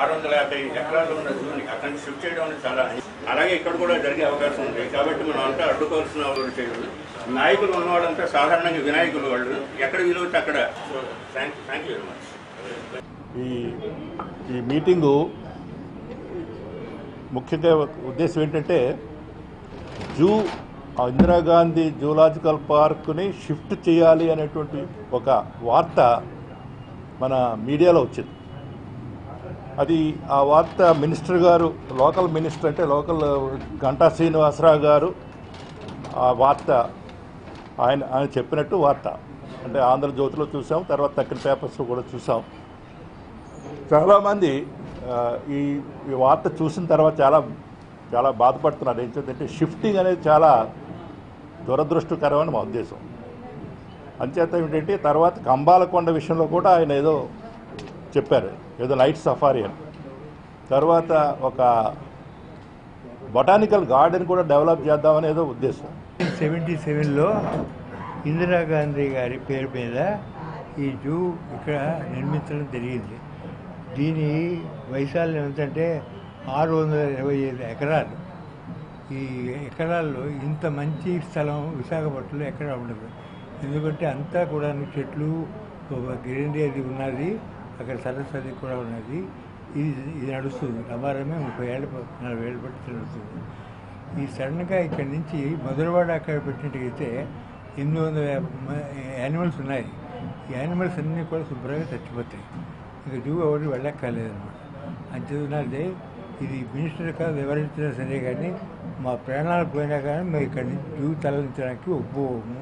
ఆరు వందల యాభై ఉన్న జూని చేయడం అలాగే ఇక్కడ కూడా జరిగే అవకాశం ఉంది. కాబట్టి మనం అంతా అడ్డుకోవాల్సిన వాళ్ళు చేయడం నాయకులు ఉన్నవాళ్ళంతా సాధారణంగా వినాయకులు వాళ్ళు. ఎక్కడ వీలవుతే అక్కడ. థ్యాంక్ యూ వెరీ మచ్ ఈ ఈ మీటింగు ముఖ్యంగా ఉద్దేశం ఏంటంటే జూ ఇందిరాగాంధీ జూలాజికల్ పార్క్ని షిఫ్ట్ చేయాలి అనేటువంటి ఒక వార్త మన మీడియాలో వచ్చింది. అది ఆ వార్త మినిస్టర్ గారు లోకల్ మినిస్టర్ అంటే లోకల్ గంటా శ్రీనివాసరావు గారు ఆ వార్త ఆయన ఆయన చెప్పినట్టు వార్త. అంటే ఆంధ్రజ్యోతిలో చూసాం తర్వాత తక్కిన పేపర్స్లో కూడా చూసాం. చాలామంది ఈ ఈ వార్త చూసిన తర్వాత చాలా చాలా బాధపడుతున్నారు. ఏంటంటే షిఫ్టింగ్ అనేది చాలా దురదృష్టకరమని మా ఉద్దేశం. అంచేత ఏంటంటే తర్వాత కంబాలకొండ విషయంలో కూడా ఆయన ఏదో చెప్పారు. ఏదో నైట్ సఫారీ అని. తర్వాత ఒక బొటానికల్ గార్డెన్ కూడా డెవలప్ చేద్దామని ఏదో ఉద్దేశం. సెవెంటీ సెవెన్లో ఇందిరాగాంధీ గారి పేరు మీద ఈ జూ ఇక్కడ నిర్మించడం జరిగింది. దీని వైశాల్యం ఎంతంటే ఆరు వందల ఇరవై ఐదు ఎకరాలు. ఈ ఎకరాల్లో ఇంత మంచి స్థలం విశాఖపట్నంలో ఎక్కడ ఉండదు. ఎందుకంటే అంతా కూడా చెట్లు గ్రీనరీ అది ఉన్నది అక్కడ సరస్వతి అది కూడా ఉన్నది. ఇది ఇది నడుస్తుంది. రమారమే ముప్పై ఏళ్ళ నలభై ఏళ్ళ పట్టి నడుస్తుంది. ఈ సడన్గా ఇక్కడి నుంచి మధురవాడ అక్కడ పెట్టినట్టయితే ఎనిమిది వందల యానిమల్స్ ఉన్నాయి. ఈ యానిమల్స్ అన్నీ కూడా శుభ్రంగా చచ్చిపోతాయి. ఇక జూ ఎవరు వెళ్ళక్కర్లేదన్నమాట. అంచేతనాదే ఇది మినిస్టర్ కాదు వివరించినా సరే కానీ మా ప్రాణాలు పోయినా కానీ మేము ఇక్కడి నుంచి జూ తరలించడానికి ఒప్పుకోము.